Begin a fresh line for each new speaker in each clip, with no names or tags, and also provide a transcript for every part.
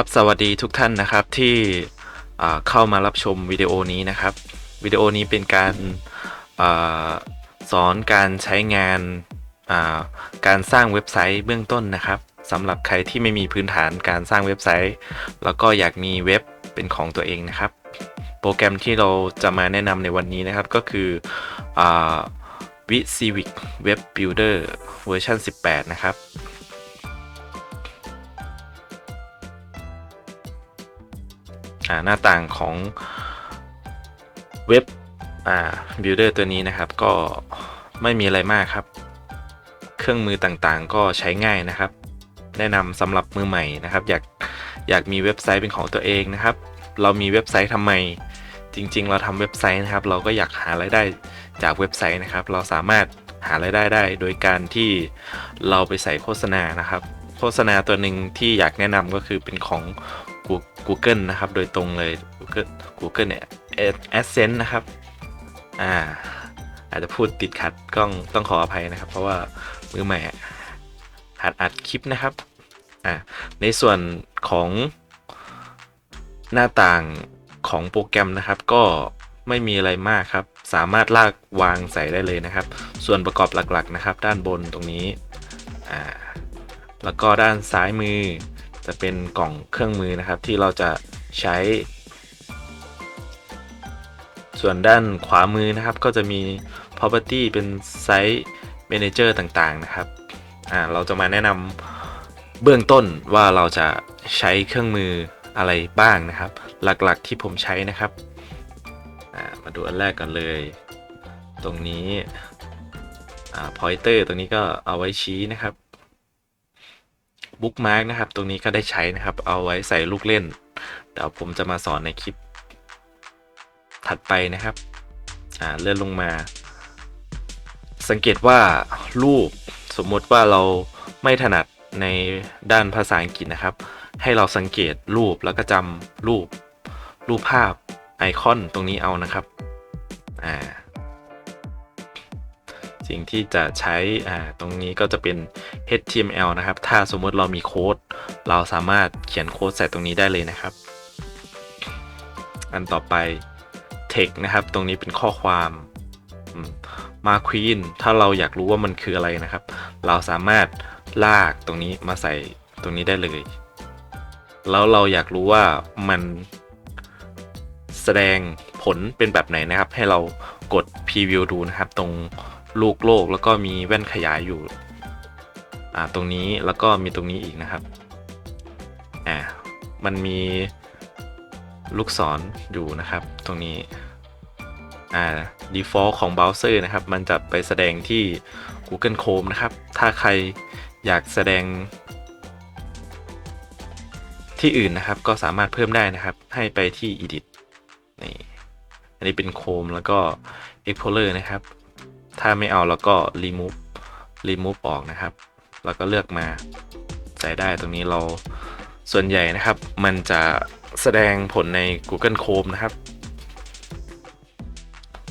ครับสวัสดีทุกท่านนะครับที่เข้ามารับชมวิดีโอนี้นะครับวิดีโอนี้เป็นการอสอนการใช้งานาการสร้างเว็บไซต์เบื้องต้นนะครับสำหรับใครที่ไม่มีพื้นฐานการสร้างเว็บไซต์ แล้วก็อยากมีเว็บเป็นของตัวเองนะครับ โปรแกรมที่เราจะมาแนะนำในวันนี้นะครับก็คือวิ Civic Web Builder เวอร์ชัน18 นะครับ หน้าต่างของเว็บบิลเออร์ตัวนี้นะครับ ก็ไม่มีอะไรมากครับ เครื่องมือต่างๆ ก็ใช้ง่ายนะครับ แนะนำสำหรับมือใหม่นะครับ อยากอยากมีเว็บไซต์เป็นของตัวเองนะครับ เรามีเว็บไซต์ทำไม จริง ๆ เราทำเว็บไซต์นะครับ เราก็อยากหารายได้จากเว็บไซต์นะครับ เราสามารถหารายได้ได้ โดยการที่เราไปใส่โฆษณานะครับ โฆษณาตัวหนึ่งที่อยากแนะนำก็คือเป็นของ Google นะครับ โดยตรงเลย Google Google เนี่ย AdSense นะครับ อ่า อาจจะพูดติดขัดก็ต้องต้องขออภัยนะครับ เพราะว่ามือใหม่หัดอัดคลิปนะครับ อ่า ในส่วนของหน้าต่างของโปรแกรมนะครับ ก็ไม่มีอะไรมากครับ สามารถลากวางใส่ได้เลยนะครับ ส่วนประกอบหลักๆนะครับ ด้านบนตรงนี้ อ่า แล้วก็ด้านซ้ายมือ จะเป็นกล่องเครื่องมือนะครับ ที่เราจะใช้ ส่วนด้านขวามือนะครับ ก็จะมี property เป็น site manager ต่างๆนะครับอ่าเราจะมาแนะนำเบื้องต้นว่าเราจะใช้เครื่องมืออะไรบ้างนะครับ หลักๆที่ผมใช้นะครับมาดูอันแรกกันเลย ตรงนี้อ่า pointer ตรงนี้ก็เอาไว้ชี้นะครับ บุ๊กมาร์กนะครับ ตรงนี้ก็ได้ใช้นะครับ เอาไว้ใส่ลูกเล่น เดี๋ยวผมจะมาสอนในคลิป ถัดไปนะครับ อ่าเลื่อนลงมา สังเกตว่ารูปสมมติว่าเราไม่ถนัดในด้านภาษาอังกฤษนะครับ ให้เราสังเกตรูปแล้วก็จำรูป รูปภาพไอคอนตรงนี้เอานะครับ อ่า สิ่งที่จะใช้อ่าตรงนี้ก็จะเป็น HTML นะครับ ถ้าสมมติเรามีโค้ด เราสามารถเขียนโค้ดใส่ตรงนี้ได้เลยนะครับ อันต่อไป text นะครับ ตรงนี้เป็นข้อความมาควีนถ้าเราอยากรู้ว่ามันคืออะไรนะครับ เราสามารถลากตรงนี้มาใส่ตรงนี้ได้เลย แล้วเราอยากรู้ว่ามันแสดงผลเป็นแบบไหนนะครับ ให้เรากด preview ดูนะครับ ตรง ลูกโลกแล้วก็มีแว่นขยายอยู่อ่าตรงนี้แล้วก็มีตรงนี้อีกนะครับอ่ามันมีลูกศรออยู่นะครับ ตรงนี้อ่า default ของเบราว์เซอร์นะครับ มันจะไปแสดงที่ Google Chrome นะครับ ถ้าใครอยากแสดงที่อื่นนะครับก็สามารถเพิ่มได้นะครับ ให้ไปที่ edit นี่อันนี้เป็น Chrome แล้วก็ Explorer นะครับ ถ้าไม่เอาแล้วก็ remove remove ออกนะครับ แล้วก็เลือกมาใส่ได้ตรงนี้เราส่วนใหญ่นะครับ มันจะแสดงผลใน Google Chrome นะครับ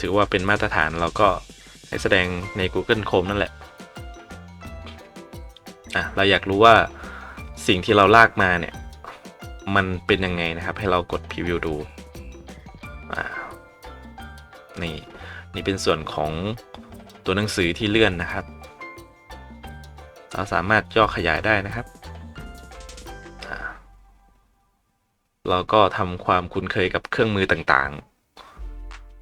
ถือว่าเป็นมาตรฐานเราก็ให้แสดงใน Google Chrome นั่นแหละอะเราอยากรู้ว่าสิ่งที่เราลากมาเนี่ย มันเป็นยังไงนะครับ ให้เรากดพรีวิวดูอ่านี่นี่เป็นส่วนของ ตัวหนังสือที่เลื่อนนะครับ เราสามารถย่อขยายได้นะครับ เราก็ทำความคุ้นเคยกับเครื่องมือต่าง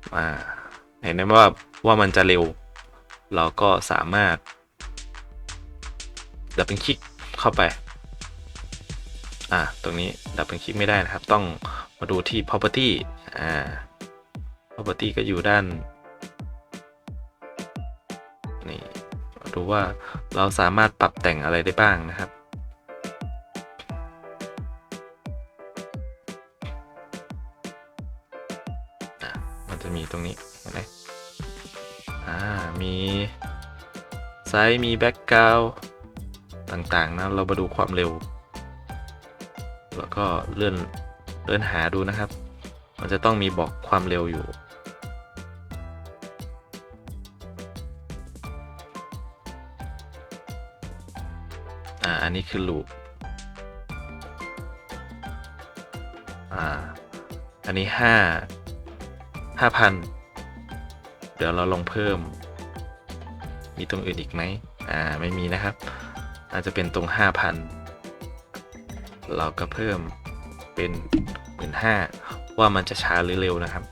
ๆเห็นไหมว่าว่ามันจะเร็ว เราก็สามารถดับเป็นคลิกเข้าไป อ่า ตรงนี้ดับเป็นคลิกไม่ได้นะครับ ต้องมาดูที่ property อ่า property ก็อยู่ด้าน ดูว่าเราสามารถปรับแต่งอะไรได้บ้างนะครับ มันจะมีตรงนี้เห็นไหมอ่า มีไซส์มีแบ็กกราวต่างๆนะเรามาดูความเร็ว แล้วก็เลื่อนเลื่อนหาดูนะครับ มันจะต้องมีบอกความเร็วอยู่ นี้คือลูปอ่า อันนี้ห้าห้าพันเดี๋ยวเราลองเพิ่ม มีตรงอื่นอีกไหมอ่า ไม่มีนะครับ อาจจะเป็นตรงห้าพันเราก็เพิ่มเป็นหมื่นห้าว่ามันจะช้าหรือเร็วนะครับ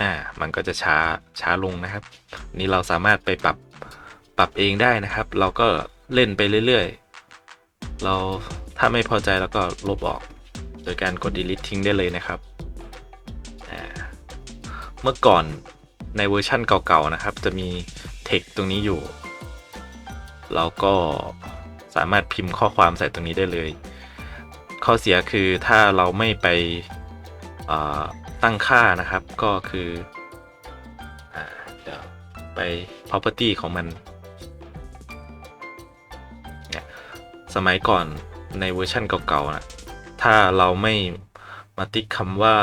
อ่า มันก็จะช้าช้าลงนะครับ นี่เราสามารถไปปรับปรับเองได้นะครับ เราก็เล่นไปเรื่อยๆ เราถ้าไม่พอใจเราก็ลบออก โดยการกด delete ทิ้งได้เลยนะครับอ่าเมื่อก่อนในเวอร์ชั่นเก่าๆนะครับ จะมี text ตรงนี้อยู่ เราก็สามารถพิมพ์ข้อความใส่ตรงนี้ได้เลย ข้อเสียคือถ้าเราไม่ไปอ่า ตั้งค่านะครับก็คืออเดี๋ยวไป property ของมันเนี่ยสมัยก่อนในเวอร์ชันเก่าๆนะถ้าเราไม่มาติ๊กคำว่า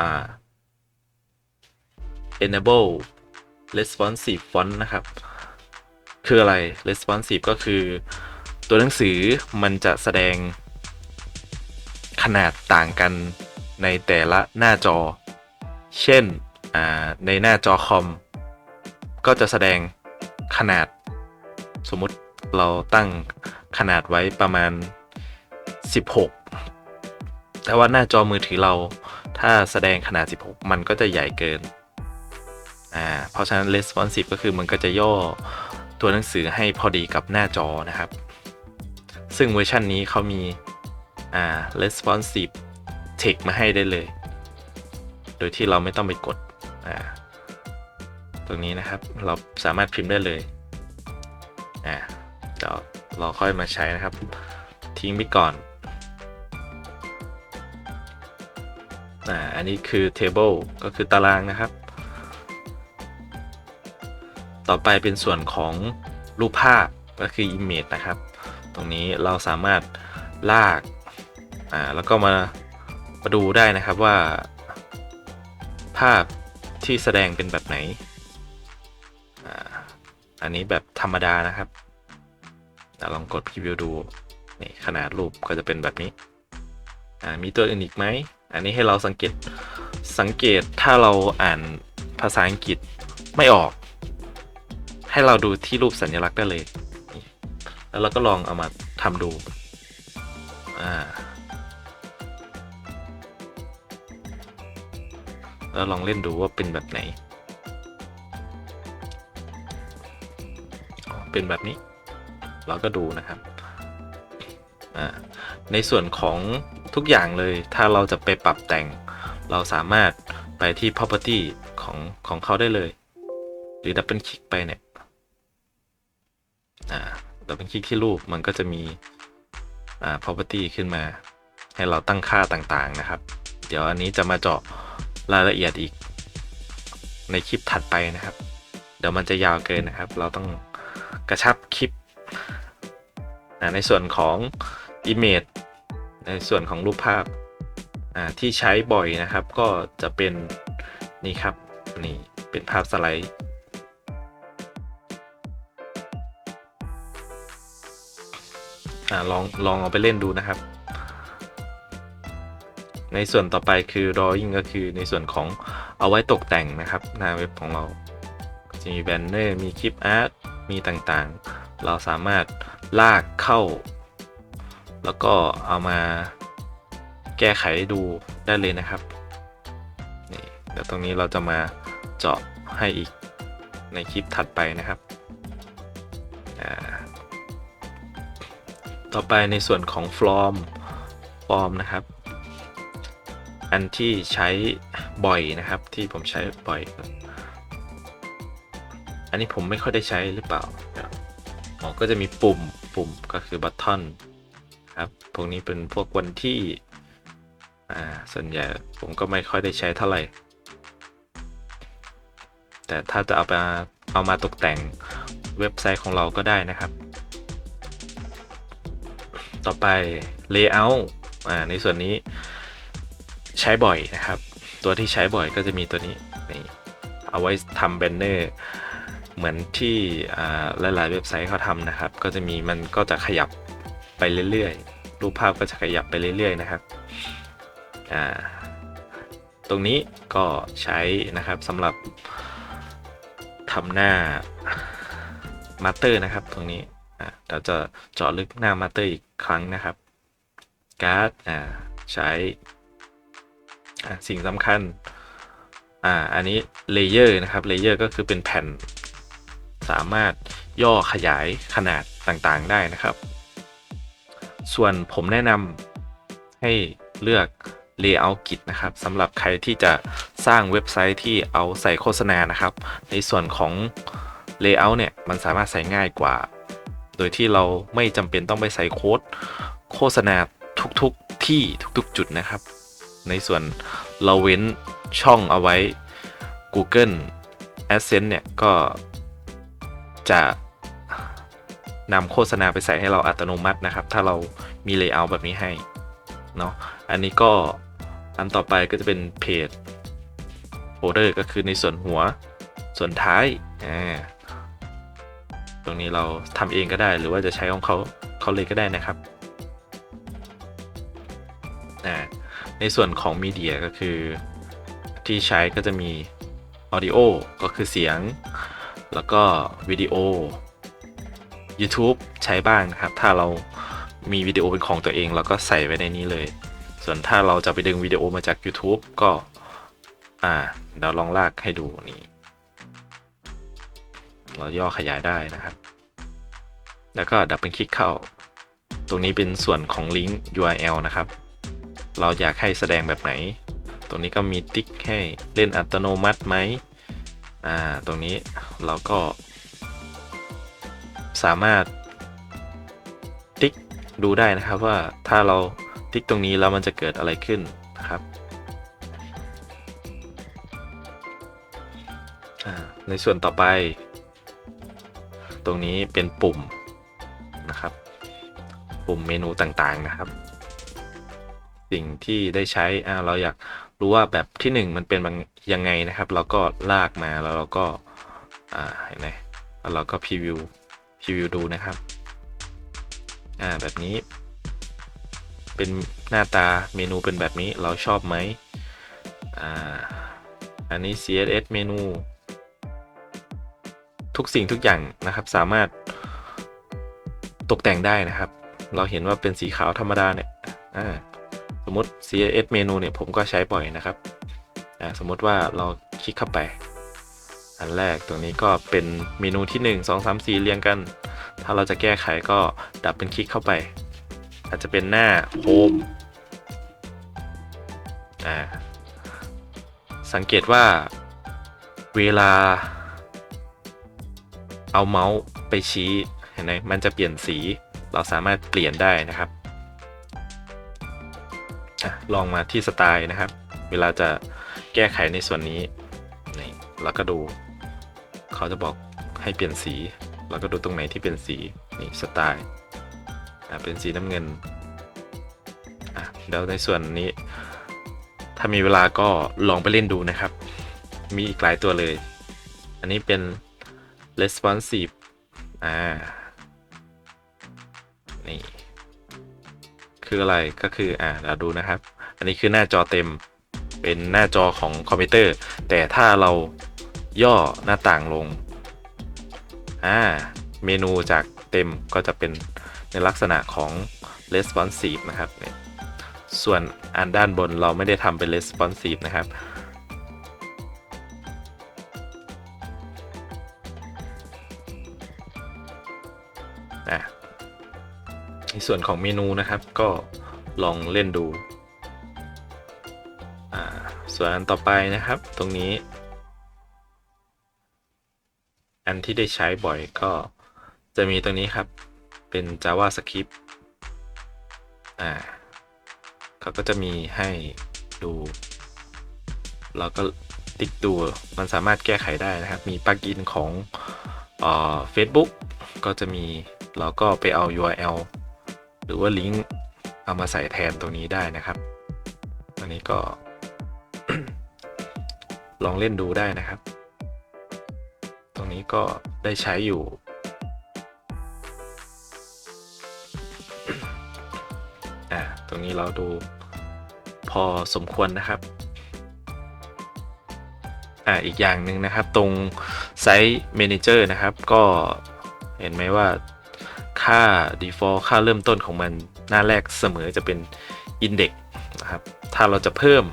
อ่า enable responsive font นะครับ คืออะไร responsive ก็คือตัวหนังสือมันจะแสดงขนาดต่างกัน ในแต่ละหน้าจอ เช่นในหน้าจอคอม ก็จะแสดงขนาด สมมุติเราตั้งขนาดไว้ประมาณ 16 แต่ว่าหน้าจอมือถือเราถ้าแสดงขนาด 16 มันก็จะใหญ่เกิน อ่า เพราะฉะนั้น responsive ก็คือมันก็จะย่อตัวหนังสือให้พอดีกับหน้าจอนะครับ ซึ่งเวอร์ชันนี้เขามี อ่า responsive text มาให้ได้เลย โดยที่เราไม่ต้องไปกดอ่าตรงนี้นะครับเราสามารถพิมพ์ได้เลยอ่าเดี๋ยวเราค่อยมาใช้นะครับ ทิ้งไปก่อนอ่าอันนี้คือ table ก็คือตารางนะครับ ต่อไปเป็นส่วนของรูปภาพก็คือ image นะครับ ตรงนี้เราสามารถลากอ่าแล้วก็มา มาดูได้นะครับว่า ภาพที่แสดงเป็นแบบไหน อันนี้แบบธรรมดานะครับลองกดพรีวิวดูนี่ขนาดรูปก็จะเป็นแบบนี้ มีตัวอื่นอีกไหม อันนี้ให้เราสังเกต สังเกตถ้าเราอ่านภาษาอังกฤษไม่ออก ให้เราดูที่รูปสัญลักษณ์ได้เลย แล้วเราก็ลองเอามาทำดู อ่า แล้วลองเล่นดูว่าเป็นแบบไหนเป็นแบบนี้ เราก็ดูนะครับ ในส่วนของทุกอย่างเลย ถ้าเราจะไปปรับแต่ง เราสามารถไปที่ property ของของเขาได้เลย หรือดับเบิลคลิกไปเนี่ยดับเบิลคลิกที่รูปมันก็จะมีอ่า property ขึ้นมา ให้เราตั้งค่าต่างๆนะครับ เดี๋ยวอันนี้จะมาเจาะ รายละเอียดอีก ในคลิปถัดไปนะครับ เดี๋ยวมันจะยาวเกินนะครับ เราต้องกระชับคลิปในส่วนของ Image ในส่วนของรูปภาพที่ใช้บ่อยนะครับ ก็จะเป็นนี่ครับนี่เป็นภาพสไลด์อลองลองเอาไปเล่นดูนะครับ ในส่วนต่อไปคือ drawing ก็คือในส่วนของเอาไว้ตกแต่งนะครับ หน้าเว็บของเรา จะมีแบนเนอร์มีคลิปอาร์ตมีต่างๆ เราสามารถลากเข้า แล้วก็เอามาแก้ไขดูได้เลยนะครับนี่เดี๋ยวตรงนี้เราจะมาเจาะให้อีกในคลิปถัดไปนะครับ ต่อไปในส่วนของฟอร์มฟอร์มนะครับ อันที่ใช้บ่อยนะครับที่ผมใช้บ่อย อันนี้ผมไม่ค่อยได้ใช้หรือเปล่าอ๋อก็จะมีปุ่มปุ่มก็คือบัตทอนครับพวกนี้เป็นพวกวันที่อ่าส่วนใหญ่ผมก็ไม่ค่อยได้ใช้เท่าไหร่ แต่ถ้าจะเอามาเอามาตกแต่งเว็บไซต์ของเราก็ได้นะครับ ต่อไป Layout อ่าในส่วนนี้ ใช้บ่อยนะครับ ตัวที่ใช้บ่อยก็จะมีตัวนี้นี่เอาไว้ทำแบนเนอร์เหมือนที่หลายๆเว็บไซต์เขาทำนะครับ ก็จะมีมันก็จะขยับไปเรื่อยๆ รูปภาพก็จะขยับไปเรื่อยๆนะครับตรงนี้ก็ใช้นะครับสำหรับทำหน้ามาสเตอร์นะครับ ตรงนี้เราจะเจาะลึกหน้ามาสเตอร์อีกครั้งนะครับการ์ดใช้ สิ่งสำคัญ อ่า อันนี้เลเยอร์นะครับ เลเยอร์ก็คือเป็นแผ่น สามารถย่อขยายขนาดต่างๆได้นะครับ ส่วนผมแนะนำให้เลือก Layout Git นะครับสำหรับใครที่จะสร้างเว็บไซต์ที่เอาใส่โฆษณานะครับ ในส่วนของ Layout เนี่ย มันสามารถใส่ง่ายกว่า โดยที่เราไม่จำเป็นต้องไปใส่โค้ดโฆษณาทุกๆที่ทุกๆ จุดนะครับ ในส่วนเราเว้นช่องเอาไว้ Google AdSense เนี่ย ก็จะนำโฆษณาไปใส่ให้เราอัตโนมัตินะครับ ถ้าเรามี Layout แบบนี้ให้เนาะอันนี้ก็อันต่อไปก็จะเป็นเพจโ o เดอร์ก็คือในส่วนหัวส่วนท้าย ตรงนี้เราทำเองก็ได้หรือว่าจะใช้ของเขาเขาเลยก็ได้นะครับ ในส่วนของมีเดียก็คือที่ใช้ก็จะมี Audio ก็คือเสียง แล้วก็วิดีโอ YouTube ใช้บ้างนะครับ ถ้าเรามีวิดีโอเป็นของตัวเองเราก็ใส่ไว้ในนี้เลย ส่วนถ้าเราจะไปดึงวิดีโอมาจาก YouTube ก็ อ่าเดี๋ยวลองลากให้ดูนี่ เราย่อขยายได้นะครับ แล้วก็ดับเบิลคลิกเข้า ตรงนี้เป็นส่วนของลิงก์ URL นะครับ เราอยากให้แสดงแบบไหน ตรงนี้ก็มีติ๊กให้เล่นอัตโนมัติไหมอ่าตรงนี้เราก็ สามารถติ๊กดูได้นะครับว่าถ้าเราติ๊กตรงนี้แล้วมันจะเกิดอะไรขึ้นนะครับอ่าในส่วนต่อไป ตรงนี้เป็นปุ่มนะครับ ปุ่มเมนูต่างๆนะครับ สิ่งที่ได้ใช้อ่าเราอยากรู้ว่าแบบที่หนึ่งมันเป็นยังไงนะครับ เราก็ลากมาแล้วเราก็อ่าเห็นไหมแล้วเราก็พรีวิวพรีวิวดูนะครับอ่าแบบนี้ เป็นหน้าตาเมนูเป็นแบบนี้เราชอบไหมอ่าอันนี้ CSS เมนู ทุกสิ่งทุกอย่างนะครับสามารถตกแต่งได้นะครับ เราเห็นว่าเป็นสีขาวธรรมดาเนี่ยอ่า สมมติ CSS เมนูเนี่ยผมก็ใช้บ่อยนะครับสมมติว่าเราคลิกเข้าไป อันแรกตรงนี้ก็เป็นเมนูที่ 1 2 3 4 เรียงกัน ถ้าเราจะแก้ไขก็ดับเป็นคลิกเข้าไป อาจจะเป็นหน้าโฮมสังเกตว่าเวลา เอาเมาส์ไปชี้เห็นไหมมันจะเปลี่ยนสีเราสามารถเปลี่ยนได้นะครับ ลองมาที่สไตล์นะครับ เวลาจะแก้ไขในส่วนนี้นี่เราก็ดูเขาจะบอกให้เปลี่ยนสีเราก็ดูตรงไหนที่เป็นสีนี่สไตล์เป็นสีน้ำเงินเดี๋ยวในส่วนนี้ ถ้ามีเวลาก็ลองไปเล่นดูนะครับ มีอีกหลายตัวเลย อันนี้เป็น responsive อ่า คืออะไรก็คืออ่าเราดูนะครับ อันนี้คือหน้าจอเต็มเป็นหน้าจอของคอมพิวเตอร์ แต่ถ้าเราย่อหน้าต่างลงอ่าเมนูจากเต็มก็จะเป็นในลักษณะของ responsive นะครับ ส่วนอันด้านบนเราไม่ได้ทำเป็น responsive นะครับ ในส่วนของเมนูนะครับก็ลองเล่นดู ส่วนอันต่อไปนะครับตรงนี้ อันที่ได้ใช้บ่อยก็จะมีตรงนี้ครับเป็น JavaScript อ่าเขาก็จะมีให้ดู เราก็ติ๊กดูมันสามารถแก้ไขได้นะครับ มีปลั๊กอินของเอ่อ Facebook ก็จะมีเราก็ไปเอา URL หรือว่าลิงก์เอามาใส่แทนตรงนี้ได้นะครับอันนี้ก็ ลองเล่นดูได้นะครับ ตรงนี้ก็ได้ใช้อยู่ อ่า ตรงนี้เราดูพอสมควรนะครับ อ่า อีกอย่างหนึ่งนะครับ ตรงไซต์ Manager นะครับ ก็เห็นไหมว่า ค่า default ค่าเริ่มต้นของมันหน้าแรกเสมอจะเป็น index นะครับ ถ้าเราจะเพิ่ม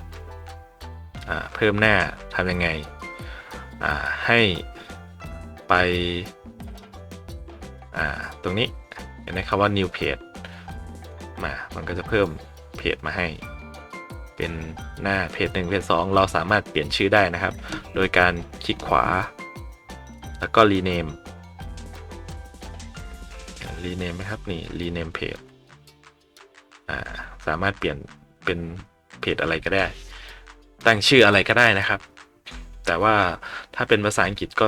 เพิ่มหน้าทำยังไง ให้ไปตรงนี้เห็นไหมครับว่า new page มา มันก็จะเพิ่มเพจมาให้ เป็นหน้าเพจหนึ่งเพจสองเราสามารถเปลี่ยนชื่อได้นะครับ โดยการคลิกขวา แล้วก็ rename rename ไหมครับนี่ rename page อ่าสามารถเปลี่ยนเป็นเพจอะไรก็ได้ ตั้งชื่ออะไรก็ได้นะครับ แต่ว่าถ้าเป็นภาษาอังกฤษก็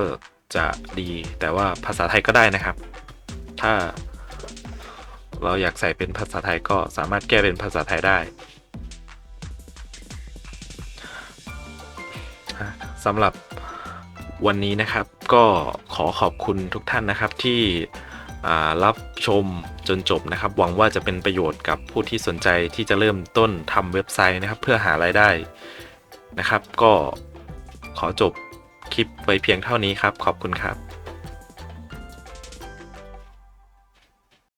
จะดี แต่ว่าภาษาไทยก็ได้นะครับ ถ้าเราอยากใส่เป็นภาษาไทยก็สามารถแก้เป็นภาษาไทยได้สำหรับวันนี้นะครับก็ขอขอบคุณทุกท่านนะครับที่ รับชมจนจบนะครับ หวังว่าจะเป็นประโยชน์กับผู้ที่สนใจที่จะเริ่มต้นทำเว็บไซต์นะครับ เพื่อหารายได้นะครับ ก็ขอจบคลิปไว้เพียงเท่านี้ครับ ขอบคุณครับ